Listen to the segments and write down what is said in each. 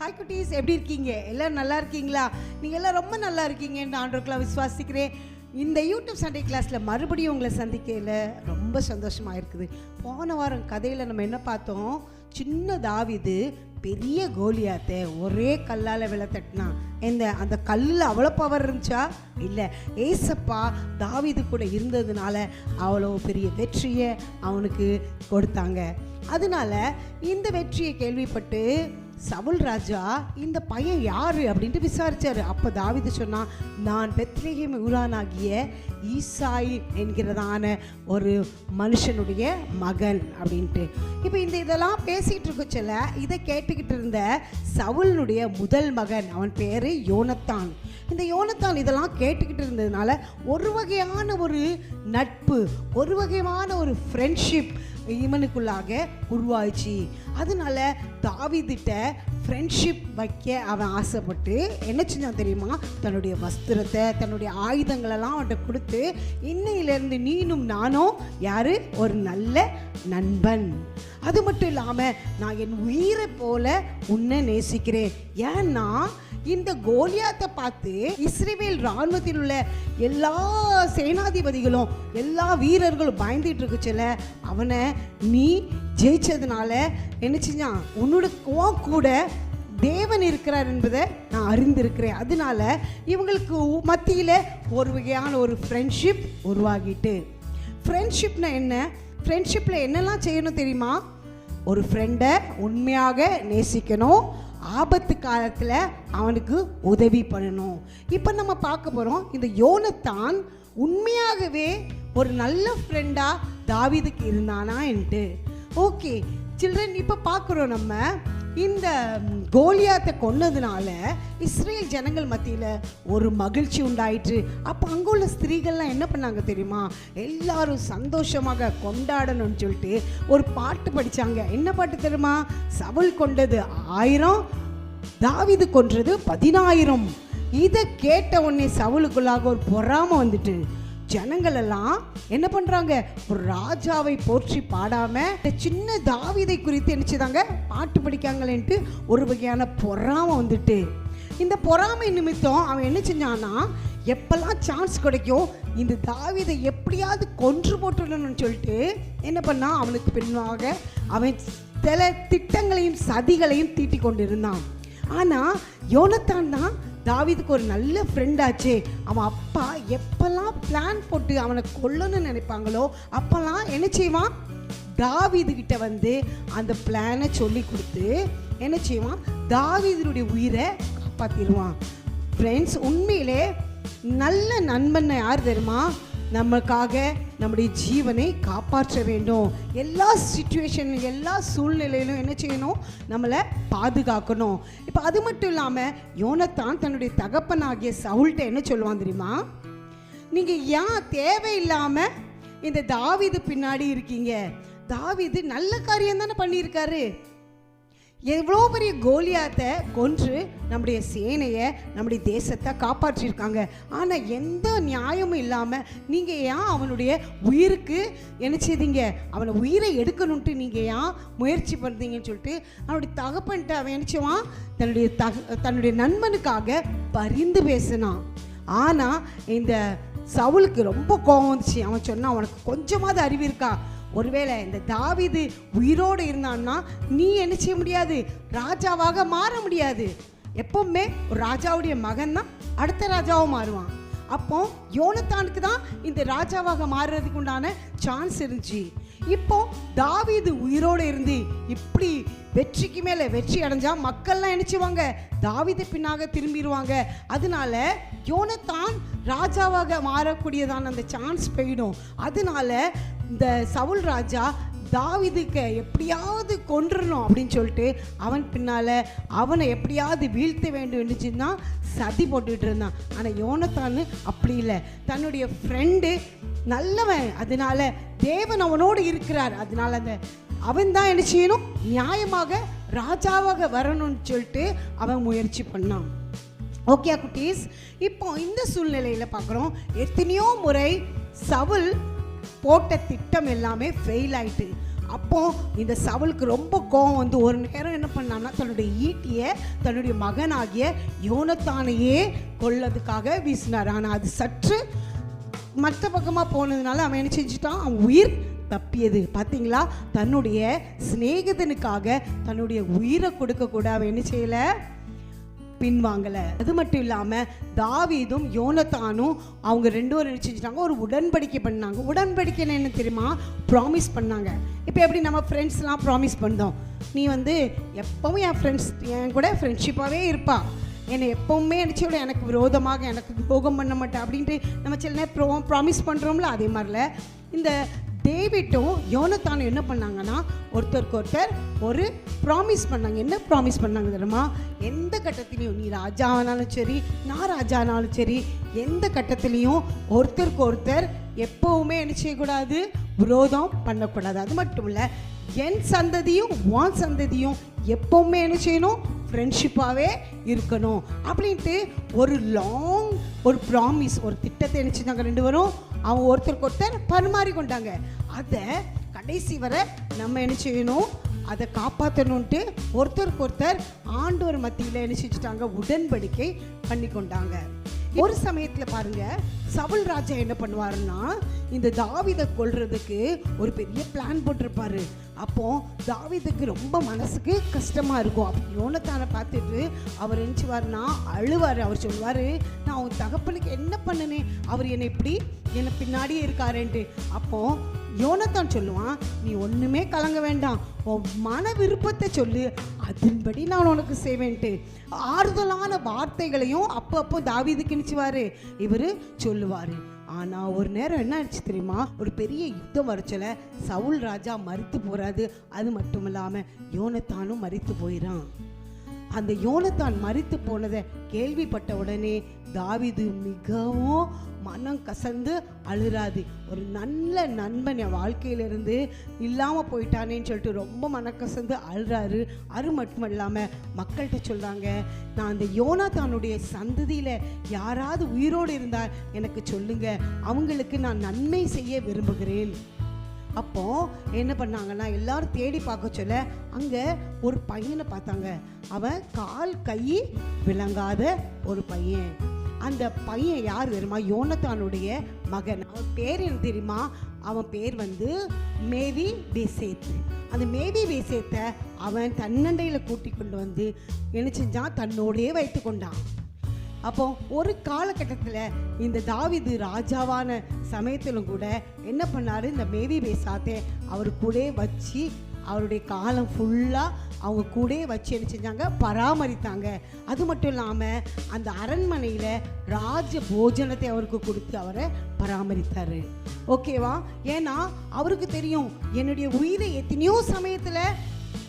Hi குட்டீஸ் எப்படி இருக்கீங்க? எல்லாரும் நல்லா இருக்கீங்களா? நீங்கள் எல்லாம் ரொம்ப நல்லா இருக்கீங்கன்னு ஆண்டோக்கெலாம் விசுவாசிக்கிறேன். இந்த யூடியூப் சண்டே கிளாஸில் மறுபடியும் உங்களை சந்திக்கையில் ரொம்ப சந்தோஷமாக இருக்குது. போன வாரம் கதையில் நம்ம என்ன பார்த்தோம்? சின்ன தாவிது பெரிய கோலியாத்தை ஒரே கல்லால் விலை தட்டினான் இந்த அந்த கல்லில் அவ்வளோ பவர் இருந்துச்சா? இல்லை. ஏசப்பா தாவிது கூட இருந்ததுனால அவ்வளோ பெரிய வெற்றியை அவனுக்கு கொடுத்தாங்க. அதனால இந்த வெற்றியை கேள்விப்பட்டு சவுல் ராஜா இந்த பையன் யாரு அப்படின்ட்டு விசாரிச்சாரு. அப்போ தாவிது சொன்னான் நான் பெத்லேஹேம் ஊரானாகிய ஈசாய் என்கிறதான ஒரு மனுஷனுடைய மகன் அப்படின்ட்டு. இப்போ இந்த இதெல்லாம் பேசிகிட்டு இருக்கச்சல இதை கேட்டுக்கிட்டு இருந்த சவுலனுடைய முதல் மகன் அவன் பேர் யோனத்தான். இந்த யோனத்தான் இதெல்லாம் கேட்டுக்கிட்டு இருந்ததுனால ஒரு வகையான ஒரு நட்பு ஒரு வகையான ஒரு ஃப்ரெண்ட்ஷிப் இவனுக்குள்ளாக உருவாச்சு அதனால தாவிதிட்ட ஃப்ரெண்ட்ஷிப் வைக்க அவன் ஆசைப்பட்டு என்ன செஞ்சான் தெரியுமா? தன்னுடைய வஸ்திரத்தை தன்னுடைய ஆயுதங்களெல்லாம் அவன்கிட்ட கொடுத்து இன்னையிலேருந்து நீனும் நானும் யாரு? ஒரு நல்ல நண்பன். அது மட்டும் இல்லாமல் நான் என் உயிரை போல உன்னை நேசிக்கிறேன். ஏன்னா இந்த கோலியாத்தை பார்த்து இஸ்ரேவேல் ராணுவத்தில் உள்ள எல்லா சேனாதிபதிகளும் எல்லா வீரர்களும் பயந்துட்டு இருக்குச்சுல அவனை நீ ஜெயிச்சதுனால என்ன செஞ்சான்? உன்னோட உன் கூட தேவன் இருக்கிறார் என்பதை நான் அறிந்திருக்கிறேன். அதனால இவங்களுக்கு மத்தியில் ஒரு வகையான ஒரு ஃப்ரெண்ட்ஷிப் உருவாகிட்டு. ஃப்ரெண்ட்ஷிப்னா என்ன? ஃப்ரெண்ட்ஷிப்பில் என்னெல்லாம் செய்யணும் தெரியுமா? ஒரு ஃப்ரெண்டை உண்மையாக நேசிக்கணும். ஆபத்து காலத்தில் அவனுக்கு உதவி பண்ணணும். இப்போ நம்ம பார்க்க போகிறோம் இந்த யோனத்தான் உண்மையாகவே ஒரு நல்ல ஃப்ரெண்டாக தாவிதுக்கு இருந்தானா என்ட்டு. ஓகே சில்ட்ரன் இப்போ பார்க்குறோம் நம்ம. இந்த கோலியாத்தை கொன்னதுனால இஸ்ரேல் ஜனங்கள் மத்தியில் ஒரு மகிழ்ச்சி உண்டாயிற்று. அப்போ அங்கே உள்ள ஸ்திரீகள்லாம் என்ன பண்ணாங்க தெரியுமா? எல்லாரும் சந்தோஷமாக கொண்டாடணும்னு சொல்லிட்டு ஒரு பாட்டு படித்தாங்க என்ன பாட்டு தெரியுமா? சவுல் கொண்டது ஆயிரம் தாவிது கொன்றது பதினாயிரம். இதை கேட்ட உடனே சவுலுக்குள்ளாக ஒரு பொறாமை வந்துட்டு ஜனங்கள் எல்லாம் என்ன பண்றாங்க? ஒரு ராஜாவை போற்றி பாடாம இந்த சின்ன தாவீதை குறித்து நினைச்சுதாங்க பாட்டு படிக்காங்களேன்ட்டு ஒரு வகையான பொறாமை வந்துட்டு. இந்த பொறாமை நிமித்தம் அவன் என்ன செஞ்சான்னா எப்பெல்லாம் சான்ஸ் கிடைக்கும் இந்த தாவிதை எப்படியாவது கொன்று போட்டுடணும்னு சொல்லிட்டு என்ன பண்ணா? அவனுக்கு பின்னாக அவன் சில திட்டங்களையும் சதிகளையும் தீட்டி கொண்டிருந்தான். ஆனால் யோனத்தான் தான் தாவீதுக்கு ஒரு நல்ல ஃப்ரெண்டாச்சே அவன் அப்பா எப்பெல்லாம் பிளான் போட்டு அவனை கொல்லணும்னு நினைப்பாங்களோ அப்பெல்லாம் என்ன செய்வான்? தாவிது கிட்ட வந்து அந்த பிளானை சொல்லி கொடுத்து என்ன செய்வான்? தாவிதனுடைய உயிரை காப்பாற்றிடுவான் ஃப்ரெண்ட்ஸ் உண்மையிலே நல்ல நண்பன் யார் தெரியுமா? நமக்காக நம்முடைய ஜீவனை காப்பாற்ற வேண்டும். எல்லா சுச்சுவேஷன் எல்லா சூழ்நிலையிலும் என்ன செய்யணும்? நம்மளை பாதுகாக்கணும். இப்போ அது மட்டும் இல்லாமல் யோனத்தான் தன்னுடைய தகப்பனாகிய சவுல்கிட்ட என்ன சொல்லுவான் தெரியுமா? நீங்கள் ஏன் தேவையில்லாமல் இந்த தாவிது பின்னாடி இருக்கீங்க? தாவிது நல்ல காரியம் தானே பண்ணியிருக்காரு. எவ்வளோ பெரிய கோலியாத்தை கொன்று நம்முடைய சேனையை நம்முடைய தேசத்தை காப்பாற்றியிருக்காங்க. ஆனால் எந்த நியாயமும் இல்லாமல் நீங்கள் ஏன் அவனுடைய உயிருக்கு என்ன செய்தீங்க அவனை உயிரை எடுக்கணுன்ட்டு நீங்கள் ஏன் முயற்சி பண்ணுறீங்கன்னு சொல்லிட்டு அவனுடைய தகப்பன்ட்டு அவன் நினச்சவான் தன்னுடைய தக தன்னுடைய நண்பனுக்காக பரிந்து பேசினான். ஆனால் இந்த சவுலுக்கு ரொம்ப கோவம் வந்துச்சு. அவன் சொன்னான் அவனுக்கு கொஞ்சமாவது அறிவு இருக்கா? ஒருவேளை இந்த தாவிது உயிரோடு இருந்தான்னா நீ என்ன செய்ய முடியாது? ராஜாவாக மாற முடியாது. எப்பவுமே ஒரு ராஜாவுடைய மகன் தான் அடுத்த ராஜாவும் மாறுவான். அப்போ யோனத்தானுக்கு தான் இந்த ராஜாவாக மாறுறதுக்கு உண்டான சான்ஸ் இருந்துச்சு. இப்போ தாவிது உயிரோடு இருந்து இப்படி வெற்றிக்கு மேலே வெற்றி அடைஞ்சா மக்கள்லாம் நினைச்சுவாங்க தாவீது பின்னாக திரும்பிடுவாங்க. அதனால யோனத்தான் ராஜாவாக மாறக்கூடியதான அந்த சான்ஸ் போயிடும். அதனால இந்த சவுல் ராஜா தாவிதுக்கு எப்படியாவது கொன்றணும் அப்படின்னு சொல்லிட்டு அவன் பின்னால் அவனை எப்படியாவது வீழ்த்த வேண்டும் தான் சதி போட்டுக்கிட்டு இருந்தான். ஆனால் யோனத்தான் அப்படி இல்லை. தன்னுடைய ஃப்ரெண்டு நல்லவன். அதனால தேவன் அவனோடு இருக்கிறார். அதனால அந்த அவன் தான் என்ன செய்யணும்? நியாயமாக ராஜாவாக வரணும்னு சொல்லிட்டு அவன் முயற்சி பண்ணான். ஓகே குட்டீஸ். இப்போ இந்த சூழ்நிலையில் பார்க்குறோம் எத்தனையோ முறை சவுல் போட்ட திட்டம் எல்லாமே ஃபெயில் ஆயிட்டு. அப்போ இந்த சவுலுக்கு ரொம்ப கோவம் வந்து ஒரு நேரம் என்ன பண்ணான்னா தன்னுடைய ஈட்டியை தன்னுடைய மகனாகிய யோனத்தானையே கொல்லதுக்காக வீசினார். ஆனால் அது சற்று மற்ற பக்கமாக போனதுனால அவன் என்ன செஞ்சுட்டான்? அவன் உயிர் தப்பியது. பார்த்தீங்களா தன்னுடைய சிநேகிதனுக்காக தன்னுடைய உயிரை கொடுக்க கூட அவன் என்ன செய்யலை? பின்வாங்கலை. அது மட்டும் இல்லாமல் தாவீதும் யோனத்தானும் அவங்க ரெண்டு பேரும் என்ன செஞ்சுட்டாங்க? ஒரு உடன்படிக்கை பண்ணாங்க. உடன்படிக்கை என்ன தெரியுமா? ப்ராமிஸ் பண்ணாங்க. இப்போ எப்படி நம்ம ஃப்ரெண்ட்ஸ்லாம் ப்ராமிஸ் பண்ணோம் நீ வந்து எப்பவும் என் ஃப்ரெண்ட்ஸ் என் கூட ஃப்ரெண்ட்ஷிப்பாகவே இருப்பா. என்னை எப்பவுமே நினச்சோட எனக்கு விரோதமாக எனக்கு துரோகம் பண்ண மாட்டேன் அப்படின்ட்டு நம்ம சில நேரம் ப்ரோ ப்ராமிஸ் பண்ணுறோம்ல அதே மாதிரில. இந்த டேவிட்டும் யோனத்தானும் என்ன பண்ணாங்கன்னா ஒருத்தருக்கு ஒருத்தர் ஒரு ப்ராமிஸ் பண்ணாங்க. என்ன ப்ராமிஸ் பண்ணாங்க தெரியுமா? எந்த கட்டத்திலையும் நீ ராஜாவானாலும் சரி நான் ராஜானாலும் சரி எந்த கட்டத்துலேயும் ஒருத்தருக்கு ஒருத்தர் எப்போவுமே என்ன செய்யக்கூடாது? விரோதம் பண்ணக்கூடாது. அது மட்டும் இல்லை என் சந்ததியும் வான் சந்ததியும் எப்போவுமே என்ன செய்யணும்? ஃப்ரெண்ட்ஷிப்பாகவே இருக்கணும். அப்படின்ட்டு ஒரு லாங் ஒரு ப்ராமிஸ் ஒரு திட்டத்தை என்ன செஞ்சாங்க ரெண்டு பேரும்? அவங்க ஒருத்தருக்கு ஒருத்தர் பரிமாறி கொண்டாங்க. அதை கடைசி வர நம்ம என்ன செய்யணும்? அதை காப்பாற்றணுன்ட்டு ஒருத்தருக்கு ஒருத்தர் ஆண்டவர் மத்தியில் என்ன செஞ்சுட்டாங்க? உடன்படிக்கை பண்ணி கொண்டாங்க. ஒரு சமயத்தில் பாருங்க சவுல் ராஜா என்ன பண்ணுவாருன்னா இந்த தாவிதை கொள்றதுக்கு ஒரு பெரிய பிளான் போட்டிருப்பாரு. அப்போது தாவிதுக்கு ரொம்ப மனசுக்கு கஷ்டமாக இருக்கும். அப்போ யோனத்தானை பார்த்துட்டு அவர் நினச்சிவார்னா அழுவார். அவர் சொல்லுவார் நான் உன் தகப்பனுக்கு என்ன பண்ணினேன்? அவர் என்னை இப்படி என்னை பின்னாடியே இருக்காருன்ட்டு. அப்போ யோனத்தான் சொல்லுவான் நீ ஒன்றுமே கலங்க வேண்டாம். உன் மன விருப்பத்தை சொல்லு. அதன்படி நான் உனக்கு செய்வேன்ட்டு. ஆறுதலான வார்த்தைகளையும் அப்பப்போ தாவிதுக்கு நினச்சிவார் இவர் சொல்லுவார் ஆனால் ஒரு நேரம் என்ன ஆச்சு தெரியுமா? ஒரு பெரிய யுத்தம் வரச்சல சவுல் ராஜா மறித்து போறாது அது மட்டும் இல்லாமல் யோனத்தானும் மறித்து போயிடான் அந்த யோனத்தான் மறித்து போனதை கேள்விப்பட்ட உடனே தாவிது மிகவும் மனம் கசந்து அழுறாது ஒரு நல்ல நண்பன் என் வாழ்க்கையிலிருந்து இல்லாமல் போயிட்டானேன்னு சொல்லிட்டு ரொம்ப மனக்கசந்து அழுறாரு. அது மட்டும் இல்லாமல் மக்கள்கிட்ட சொல்கிறாங்க நான் அந்த யோனாத்தானுடைய சந்ததியில் யாராவது உயிரோடு இருந்தால் எனக்கு சொல்லுங்கள் அவங்களுக்கு நான் நன்மை செய்ய விரும்புகிறேன். அப்போ என்ன பண்ணாங்கன்னா எல்லாரும் தேடி பார்க்க சொல்ல அங்கே ஒரு பையனை பார்த்தாங்க. அவன் கால் கை விளங்காத ஒரு பையன். அந்த பையன் யார் தெரியுமா? யோனத்தானுடைய மகன். அவன் பேர் என்ன தெரியுமா? அவன் பேர் வந்து மேவி பேசேத் அந்த மேவி பேசேத்தை அவன் தன்னண்டையில் கூட்டி கொண்டு வந்து என்ன செஞ்சான்? தன்னோடையே வைத்து கொண்டான். அப்போ ஒரு காலகட்டத்தில் இந்த தாவிது ராஜாவான சமயத்திலும் கூட என்ன பண்ணாரு? இந்த மேவி பேசாத்தே அவர் கூட வச்சு அவருடைய காலம் ஃபுல்லாக அவங்க கூட வச்சு என்ன செஞ்சாங்க? பராமரித்தாங்க. அது மட்டும் இல்லாமல் அந்த அரண்மனையில் ராஜ போஜனத்தை அவருக்கு கொடுத்து அவரை பராமரித்தார். ஓகேவா ஏன்னா அவருக்கு தெரியும் என்னுடைய உயிரை எத்தனையோ சமயத்தில்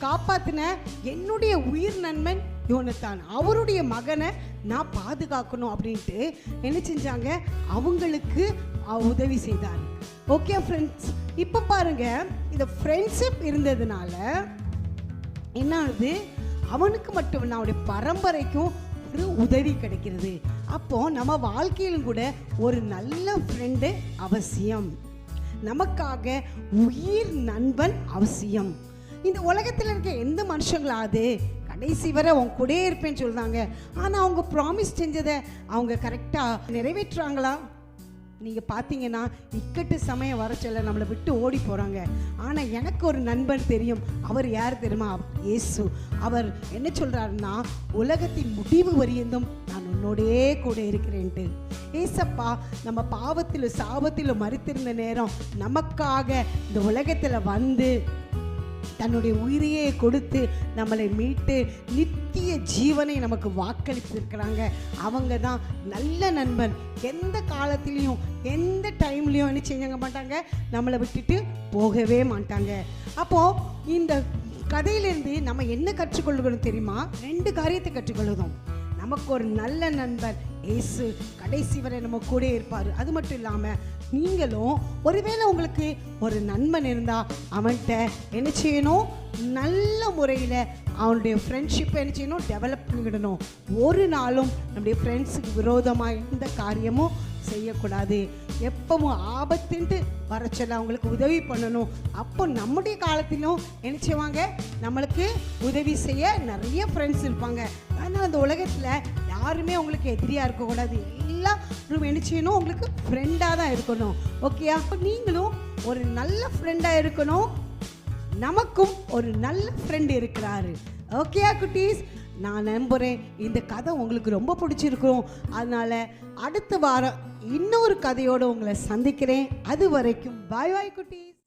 காப்பாற்றின என்னுடைய உயிர் நண்பன் யோனத்தான் அவருடைய மகனை நான் பாதுகாக்கணும் அப்படின்ட்டு என்ன செஞ்சாங்க? அவங்களுக்கு உதவி செய்தார். ஓகே ஃப்ரெண்ட்ஸ் இப்போ பாருங்க இந்த ஃப்ரெண்ட்ஷிப் இருந்ததுனால என்ன ஆகுது? அவனுக்கு மட்டும் அவனுடைய பரம்பரைக்கும் ஒரு உதவி கிடைக்கிறது. அப்போ நம்ம வாழ்க்கையிலும் கூட ஒரு நல்ல ஃப்ரெண்டு அவசியம். நமக்காக உயிர் நண்பன் அவசியம். இந்த உலகத்தில் இருக்க எந்த மனுஷங்களாவது கடைசி வரை உன் கூடயே இருப்பேன்னு சொல்கிறாங்க ஆனால் அவங்க ப்ராமிஸ் செஞ்சதை அவங்க கரெக்டாக நிறைவேற்றுறாங்களா? நீங்கள் பார்த்தீங்கன்னா இக்கட்டு சமயம் வர சொல்ல நம்மளை விட்டு ஓடி போகிறாங்க ஆனால் எனக்கு ஒரு நண்பர் தெரியும். அவர் யார் தெரியுமா? இயேசு. அவர் என்ன சொல்கிறாருன்னா உலகத்தின் முடிவு வரியந்தும் நான் உன்னோடே கூட இருக்கிறேன்ட்டு. ஏசப்பா நம்ம பாவத்தில் சாபத்தில் மறுத்திருந்த நேரம் நமக்காக இந்த உலகத்தில் வந்து தன்னுடைய உயிரையே கொடுத்து நம்மளை மீட்டு நித்திய ஜீவனை நமக்கு வாக்களித்திருக்கிறாங்க அவங்க தான் நல்ல நண்பன். எந்த காலத்திலையும் எந்த டைம்லையும் என்ன செஞ்சாங்க மாட்டாங்க? நம்மளை விட்டுட்டு போகவே மாட்டாங்க. அப்போது இந்த கதையிலேருந்து நம்ம என்ன கற்றுக்கொள்ளுகிறோம் தெரியுமா? ரெண்டு காரியத்தை கற்றுக்கொள்ளுதோம் நமக்கு ஒரு நல்ல நண்பர் இயேசு கடைசி வரை நம்ம கூட இருப்பார். அது மட்டும் இல்லாமல் நீங்களும் ஒருவேளை உங்களுக்கு ஒரு நண்பன் இருந்தால் அவன்கிட்ட என்ன செய்யணும்? நல்ல முறையில் அவனுடைய ஃப்ரெண்ட்ஷிப்பை என்ன செய்யணும்? டெவலப் பண்ணிவிடணும் ஒரு நாளும் நம்முடைய ஃப்ரெண்ட்ஸுக்கு விரோதமாக எந்த காரியமும் செய்யக்கூடாது. எப்பவும் ஆபத்துன்ட்டு வர சொல்ல அவங்களுக்கு உதவி பண்ணணும். அப்போ நம்முடைய காலத்திலும் என்ன செய்வாங்க? நம்மளுக்கு உதவி செய்ய நிறைய ஃப்ரெண்ட்ஸ் இருப்பாங்க. ஆனால் அந்த உலகத்தில் யாருமே உங்களுக்கு எதிரியாக இருக்கக்கூடாது. எல்லாரும் என்ன செய்யணும்? உங்களுக்கு ஃப்ரெண்டாக தான் இருக்கணும். ஓகே அப்போ நீங்களும் ஒரு நல்ல ஃப்ரெண்டாக இருக்கணும். நமக்கும் ஒரு நல்ல ஃப்ரெண்ட் இருக்கிறாரு. ஓகேயா குட்டீஸ்? நான் நம்புகிறேன் இந்த கதை உங்களுக்கு ரொம்ப பிடிச்சிருக்கும். அதனால் அடுத்த வாரம் இன்னொரு கதையோடு உங்களை சந்திக்கிறேன். அது வரைக்கும் பாய் பாய் குட்டீஸ்.